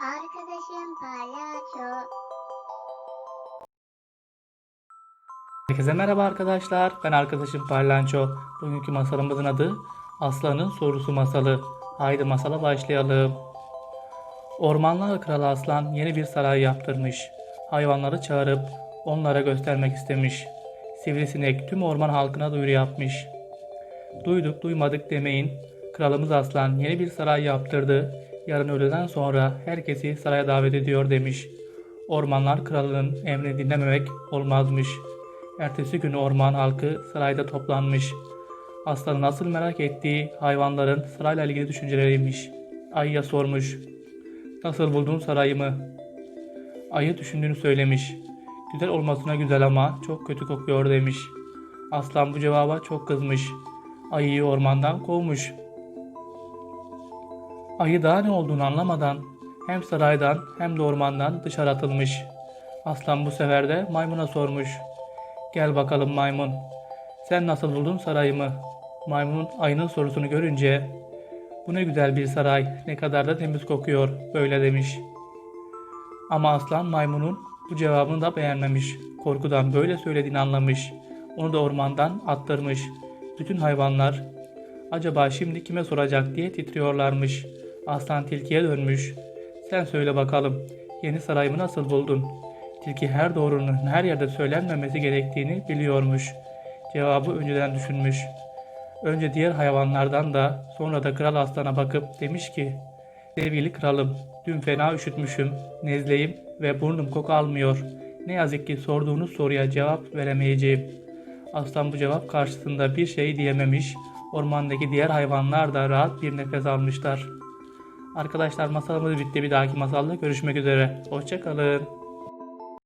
Arkadaşım palyaço. Herkese merhaba arkadaşlar. Ben arkadaşım Parlanço. Bugünkü masalımızın adı Aslanın Sorusu Masalı. Haydi masala başlayalım. Ormanlar Kralı Aslan yeni bir saray yaptırmış. Hayvanları çağırıp onlara göstermek istemiş. Sivrisinek tüm orman halkına duyuru yapmış. Duyduk duymadık demeyin. Kralımız Aslan yeni bir saray yaptırdı. Yarın öğleden sonra herkesi saraya davet ediyor demiş. Ormanlar kralının emrini dinlememek olmazmış. Ertesi gün orman halkı sarayda toplanmış. Aslanın asıl merak ettiği hayvanların sarayla ilgili düşünceleriymiş. Ayıya sormuş. Nasıl buldun sarayımı? Ayı düşündüğünü söylemiş. Güzel olmasına güzel ama çok kötü kokuyor demiş. Aslan bu cevaba çok kızmış. Ayıyı ormandan kovmuş. Ayı daha ne olduğunu anlamadan hem saraydan hem de ormandan dışarı atılmış. Aslan bu sefer de maymuna sormuş. Gel bakalım maymun. Sen nasıl buldun sarayımı? Maymunun ayının sorusunu görünce bu ne güzel bir saray, ne kadar da temiz kokuyor böyle demiş. Ama aslan maymunun bu cevabını da beğenmemiş. Korkudan böyle söylediğini anlamış. Onu da ormandan attırmış. Bütün hayvanlar acaba şimdi kime soracak diye titriyorlarmış. Aslan tilkiye dönmüş. Sen söyle bakalım yeni sarayımı nasıl buldun? Tilki her doğrunun her yerde söylenmemesi gerektiğini biliyormuş. Cevabı önceden düşünmüş. Önce diğer hayvanlardan da sonra da kral aslana bakıp demiş ki Sevgili kralım, dün fena üşütmüşüm, nezleyim ve burnum koku almıyor. Ne yazık ki sorduğunuz soruya cevap veremeyeceğim. Aslan bu cevap karşısında bir şey diyememiş. Ormandaki diğer hayvanlar da rahat bir nefes almışlar. Arkadaşlar masalımız bitti. Bir dahaki masalda görüşmek üzere. Hoşçakalın.